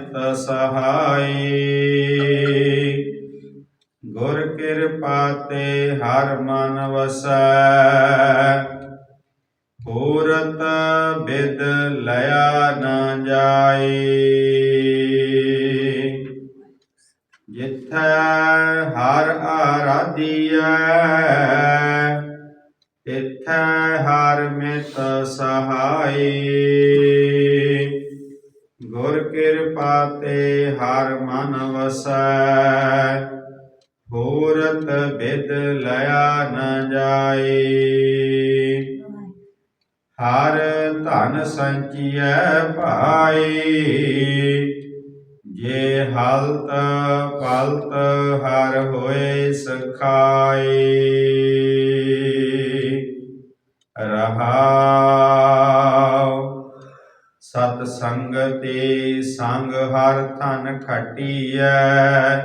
ਹਰ ਸਹਾਈ। ਗੁਰ ਕਿਰਪਾ ਤੇ ਹਰ ਮਨ ਵਸੈ। ਪੂਰਤ ਬਿਦ ਲਿਆ ਨ ਜਾਈ। ਜਿੱਥੈ ਹਰ ਆਰਾਧੀਐ, ਤਿੱਥੈ ਹਰ ਮਿਤ ਸਹਾਈ। ਗੁਰ ਕਿਰਪਾ ਤੇ ਹਰ ਮਨ ਵਸੈ। ਪੂਰਤ ਬਿਦ ਲਿਆ ਨ ਜਾਏ ਹਰ ਧਨ ਸੰਚੀਐ ਭਾਈ। ਜੇ ਹਲਤ ਪਲਤ ਹਰ ਹੋਏ ਸਖਾਈ। ਰਹਾਉ ਸੰਗ ਹਰ ਧਨ ਖਟੀਐ।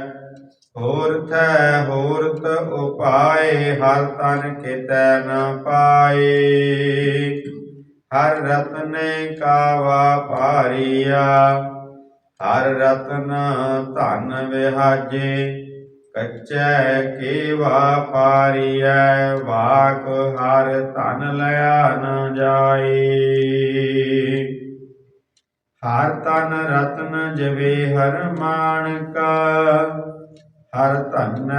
ਹੋਰ ਥੈ ਹੋਰਤ ਉਪਾਏ, ਹਰ ਤਨ ਕਿਤੈ ਨ ਪਾਏ। ਹਰ ਰਤਨੇ ਕਾ ਵਾਪਾਰੀਆ ਹਰ ਰਤਨ ਧਨ ਵਿਹਾਜੇ। ਕੱਚੈ ਕੀ ਵਾਪਾਰੀਐ ਵਾਕ ਹਰ ਧਨ ਲਿਆ ਨ ਜਾਏ। ਹਰ ਤਨ ਰਤਨ ਜਵੇ ਹਰ ਮਾਣਕਾ ਹਰ ਧਨ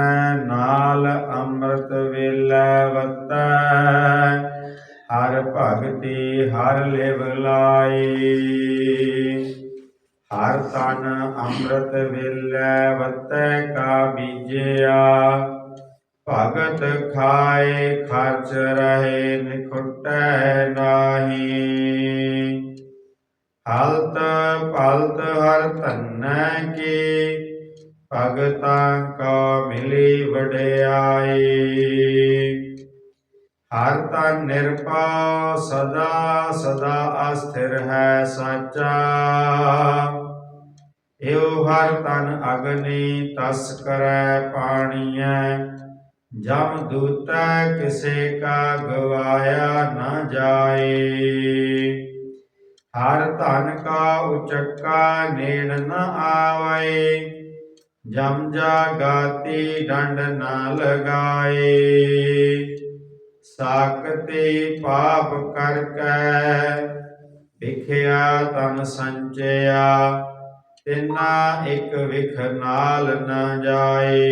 ਨਾਲ ਅੰਮ੍ਰਿਤ ਵੇਲੇ ਵਤੈ, ਹਰ ਭਗਤੀ ਹਰ ਲਿਵ ਲਾਈ। ਹਰ ਤਨ ਅੰਮ੍ਰਿਤ ਵੇਲੇ ਵਤੈ ਕਾ ਬੀਜਿਆ, ਭਗਤ ਖਾਏ ਖਰਚ ਰਹੇ ਨਿਖੁਟੈ ਨਾਹੀ ਹਲਤ ਪਲਤ ਹਰ ਧਨੈ ਕੀ, ਭਗਤਾਂ ਕੋ ਮਿਲੀ ਵਡਿਆਈ ਹਰ ਤਨ ਨਿਰਭਉ, ਸਦਾ ਸਦਾ ਅਸਥਿਰ ਹੈ ਸਾਚਾ। ਏਉ ਹਰ ਤਨ ਅਗਨੀ ਤਸ ਕਰੈ ਪਾਣੀਐ। ਜਮ ਦੂਤੈ, ਕਿਸੇ ਕਾ ਗਵਾਇਆ ਨਾ ਜਾਏ। ਹਰ ਧਨ ਕਾ ਉਚੱਕਾ ਨੇੜ ਨ ਆਵੇ, ਜਮ ਜਾਗਾਤੀ ਡੰਡ ਨਾ ਲਗਾਏ। ਸਾਕਤੇ ਪਾਪ ਕਰ ਕੈ, ਵਿਖਿਆ ਤਨ ਸੰਚਿਆ, ਤਿਨਾ ਇੱਕ ਵਿਖ ਨਾਲ ਨ ਜਾਏ।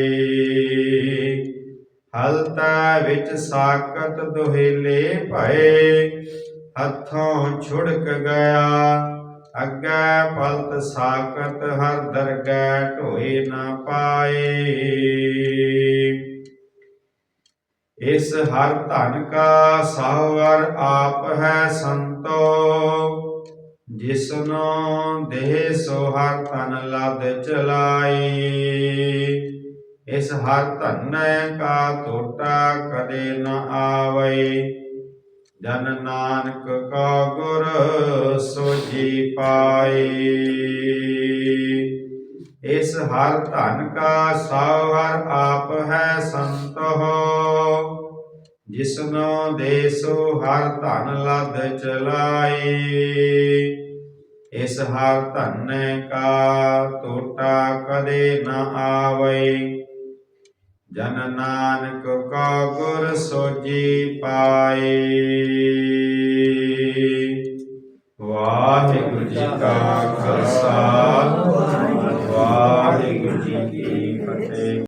ਹਲਤਾ ਵਿੱਚ ਸਾਕਤ ਦੁਹੇਲੇ ਭਏ ਹੱਥੋਂ ਛੁੜਕ ਗਿਆ। ਅੱਗੇ ਫਲਤ ਸਾਕਤ ਹਰ ਦਰਗਹਿ ਢੋਏ ਨਾ ਪਾਏ। ਇਸ ਹਰ ਧਨ ਕਾ ਸਾਵਰ ਆਪ ਹੈ ਸੰਤੋ। ਜਿਸਨੋ ਦੇਹ ਸੋ ਹਰ ਤਨ ਲਦ ਚਲਾਈ ਇਸ ਹਰ ਧਨ ਕਾ ਟੋਟਾ ਕਦੇ ਨ ਆਵੇ। ਜਨ ਨਾਨਕ ਕਾ ਗੁਰ ਸੋਜੀ ਪਾਈ। ਇਸ ਹਰ ਧਨ ਕਾ ਸਾਵਰ ਆਪ ਹੈ ਸੰਤੋ ਜਿਸਨੋ ਦੇਸੋ ਹਰ ਧਨ ਲਦ ਚਲਾਈ। ਇਸ ਹਰ ਧਨ ਕਾ ਟੋਟਾ ਕਦੇ ਨਾ ਆਵੇ ਜਨ ਨਾਨਕ ਕਾ ਗੁਰ ਸੋਜੀ ਪਾਏ। ਵਾਹਿਗੁਰੂ ਜੀ ਕਾ ਖਾਲਸਾ।